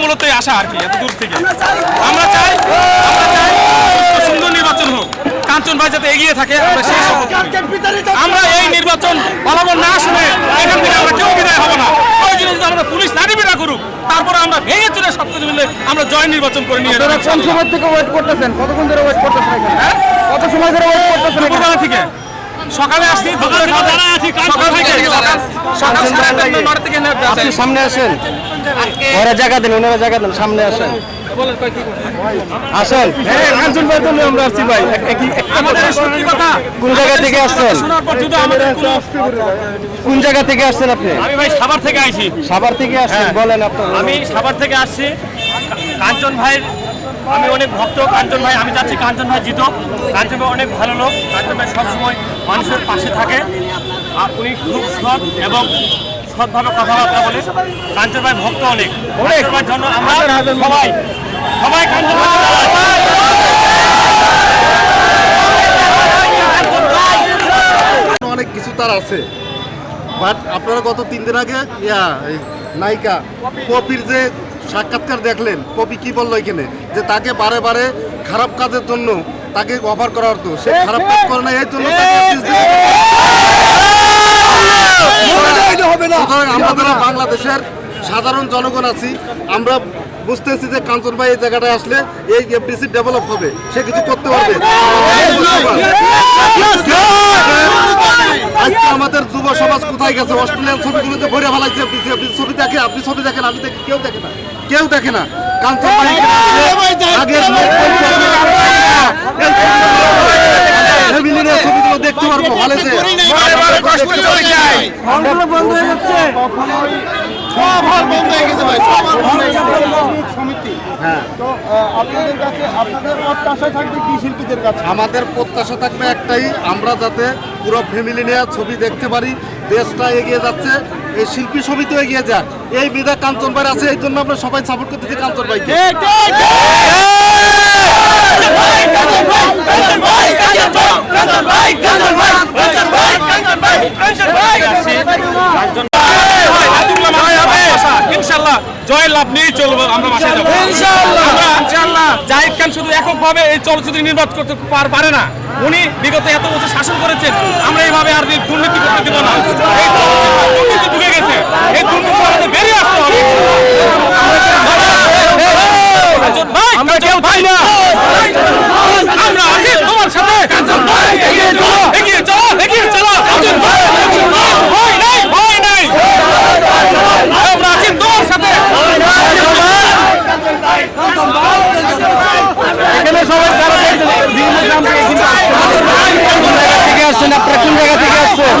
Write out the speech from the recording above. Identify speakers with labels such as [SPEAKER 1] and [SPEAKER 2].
[SPEAKER 1] মূলত এই আশা আর কি এত দূর থেকে। আমরা চাই। আমরা চাই সুন্দর নির্বাচন হোক। কাঞ্চন ভাই যাতে এগিয়ে থাকে আমরা সেই আমরা এই নির্বাচন ফলাফল না শুনে এখান থেকে আমরা কেউ বিদায় হব না। প্রয়োজনে যদি আমরা পুলিশ করুক তারপরে আমরা ভেঙে চলে সব কিছু মিলে আমরা জয় নির্বাচন করে নিয়ে
[SPEAKER 2] কোন সময় থেকে ওয়েট করতেছেন? কতক্ষণ ধরে ওয়েট করতেছেন
[SPEAKER 1] হ্যাঁ?
[SPEAKER 2] কত সময় ধরে ওয়েট করতেছেন
[SPEAKER 1] থেকে। সকালে আসছি দুপুরে খাওয়া- সকাল থেকে সকাল- সকাল সাড়ে আটটা, নটা থেকে এখানে
[SPEAKER 2] আপনি সামনে আসেন। ওরা জায়গা দেন ওনারা জায়গা দেন সামনে আসেন। আসেন। কাঞ্চন ভাই তো আমরা আসছি ভাই। কোন জায়গা থেকে আসছেন?
[SPEAKER 1] শোনার পর যদি আমাদের কোনো
[SPEAKER 2] কোন জায়গা থেকে আসছেন আপনি?
[SPEAKER 3] আমি ভাই সাভার থেকে আইছি
[SPEAKER 2] সাভার থেকে আসছেন বলেন আপনার।
[SPEAKER 3] আমি সাভার থেকে আসছি। কাঞ্চন ভাইয়ের আমি অনেক ভক্ত কাঞ্চন ভাই আমি চাচ্ছি কাঞ্চন ভাই জিতুক। কাঞ্চন ভাই অনেক ভালো লোক কাঞ্চন ভাই সবসময় মানুষের পাশে থাকে। আর উনি খুব সৎ এবং সৎভাবে কথাবার্তা বলে। কাঞ্চন ভাই ভক্ত অনেক। কাঞ্চন জন্য আমরা সবাই সবাই কাঞ্চন
[SPEAKER 4] অনেক কিছু তার আছে। বাট আপনারা গত তিন দিন আগে ইয়া নায়িকা পপির যে সাক্ষাৎকার দেখলেন পপি কি বলল এখানে যে তাকে বারে বারে খারাপ কাজের জন্য তাকে অফার করা হতো সে খারাপ কাজ করে না এই জন্য আমরা যারা বাংলাদেশের সাধারণ জনগণ আছি আমরা বুঝতেছি যে কাঞ্চন ভাই এই জায়গাটায় আসলে এই এফডিসি ডেভেলপ হবে সে কিছু করতে পারবে আজকে আমাদের যুব সমাজ কোথায় গেছে অস্ট্রেলিয়ান ছবিগুলোতে ভরে ফেলাইছে এফডিসি এফডিসি ছবি দেখে আপনি ছবি দেখেন আমি দেখি কেউ দেখে না কেউ দেখে না কাঞ্চন ভাই আমাদের প্রত্যাশা থাকবে একটাই আমরা যাতে পুরো ফ্যামিলি নিয়ে ছবি দেখতে পারি দেশটা এগিয়ে যাচ্ছে এই শিল্পী ছবিতে এগিয়ে যাক এই বিধা কাঞ্চন ভাই আছে এই জন্য আমরা সবাই সাপোর্ট করতেছি কাঞ্চন ভাইকে
[SPEAKER 1] ইনশাল্লাহ জয় লাভ নিয়ে চলবো আমরা বাসায় যাব জাহিদ খান শুধু এককভাবে এই চলচ্চিত্র নির্মাণ করতে পারে না। উনি বিগত এত বছর শাসন করেছেন আমরা এইভাবে আর দুর্নীতি করতে দেব না। আমরা কেউ ভাই। না। চলো। ভয় নাই ভয় নাই। এখানে সবাই
[SPEAKER 2] যারা বিভিন্ন গ্রাম থেকে কিন্তু আসছেন আপনারা কোন জায়গা থেকে আসছেন